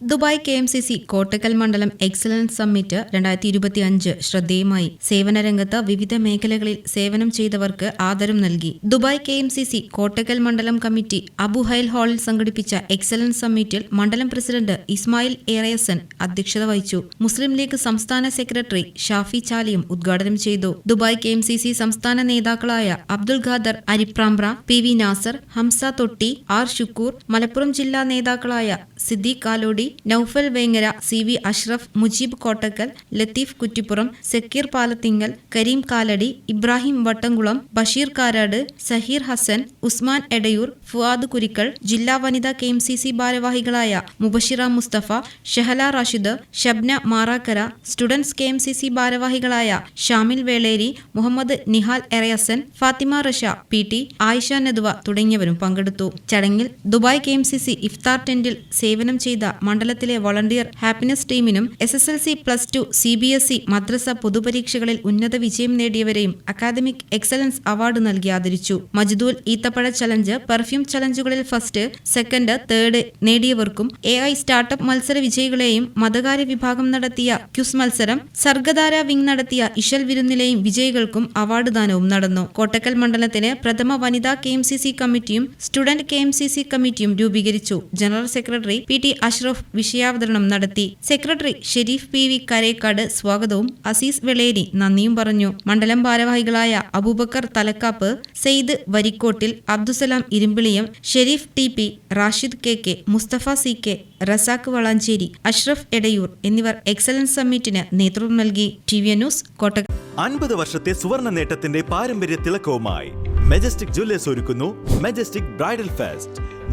Dubai K M C C Kottakkal മണ്ഡലം excellence summit രണ്ടായിരത്തി ഇരുപത്തി അഞ്ച് ശ്രദ്ധേയമായി. സേവന രംഗത്ത് വിവിധ മേഖലകളിൽ സേവനം ചെയ്തവർക്ക് ആദരം നൽകി. Dubai K M C C Kottakkal മണ്ഡലം കമ്മിറ്റി അബുഹൈൽ ഹാളിൽ സംഘടിപ്പിച്ച എക്സലൻസ് സമ്മിറ്റിൽ മണ്ഡലം പ്രസിഡന്റ് ഇസ്മായിൽ ഏറയസൻ അധ്യക്ഷത വഹിച്ചു. മുസ്ലിം ലീഗ് സംസ്ഥാന സെക്രട്ടറി ഷാഫി ചാലിയും ഉദ്ഘാടനം ചെയ്തു. Dubai K M C C സംസ്ഥാന നേതാക്കളായ Abdul Khader Ariprambra P V Nasser Hamza Thotti R Shukkoor Malappuram ജില്ലാ നേതാക്കളായ സിദ്ദീഖ് കാലോടി നൌഫൽ വേങ്ങര സി വി അഷ്റഫ് മുജീബ് കോട്ടക്കൽ ലത്തീഫ് കുറ്റിപ്പുറം സക്കീർ പാലത്തിങ്കൽ കരീം കാലടി ഇബ്രാഹിം വട്ടംകുളം ബഷീർ കാരാട് സഹീർ ഹസൻ ഉസ്മാൻ എടയൂർ ഫുവാദ് കുരിക്കൾ ജില്ലാ വനിതാ കെ എം സി സി ഭാരവാഹികളായ Mubashira Musthafa Shahala Rashid Shabna Marakkara students K M C C ഭാരവാഹികളായ Shamil Veleri Muhammad Nihal Erayasan Fathima Rasha P T Ayisha Naduva തുടങ്ങിയവരും പങ്കെടുത്തു. ചടങ്ങിൽ Dubai K M C C ഇഫ്താർ ടെന്റിൽ സേവനം ചെയ്ത മണ്ഡലത്തിലെ വളണ്ടിയർ ഹാപ്പിനെസ് ടീമിനും S S L C plus two C B S E മദ്രസ പൊതുപരീക്ഷകളിൽ ഉന്നത വിജയം നേടിയവരെയും അക്കാദമിക് എക്സലൻസ് അവാർഡ് നൽകി ആദരിച്ചു. മജ്ദൂൽ ഈത്തപ്പഴ ചലഞ്ച് പെർഫ്യൂം ചലഞ്ചുകളിൽ ഫസ്റ്റ് സെക്കൻഡ് തേർഡ് നേടിയവർക്കും എ ഐ സ്റ്റാർട്ടപ്പ് മത്സര വിജയികളെയും മതകാര്യ വിഭാഗം നടത്തിയ ക്യുസ് മത്സരം സർഗധാര വിംഗ് നടത്തിയ ഇഷൽ വിരുന്നിലെയും വിജയികൾക്കും അവാർഡ് ദാനവും നടന്നു. കോട്ടക്കൽ മണ്ഡലത്തിന് പ്രഥമ വനിതാ കെ എം സി സി കമ്മിറ്റിയും student K M C C കമ്മിറ്റിയും രൂപീകരിച്ചു. General secretary P T Ashraf വിഷയാവതരണം നടത്തി. Secretary Shereef P V Karekkad സ്വാഗതവും അസീസ് വെളേരി നന്ദിയും പറഞ്ഞു. മണ്ഡലം ഭാരവാഹികളായ Aboobacker Thalakkappu Saeed Varikkottil Abdussalam Irumbiliyam Shereef T P Rashid K K Musthafa C K Razak Valanchery Ashraf Edayur എന്നിവർ excellence സമ്മിറ്റിന് നേതൃത്വം നൽകി. ടി വി ന്യൂസ് കോട്ടക് അൻപത് വർഷത്തെ സുവർണ നേട്ടത്തിന്റെ പാരമ്പര്യ തിളക്കവുമായി മെജസ്റ്റിക് ജ്വല്ലേഴ്സ് ഒരുക്കുന്നു Majestic bridal fest.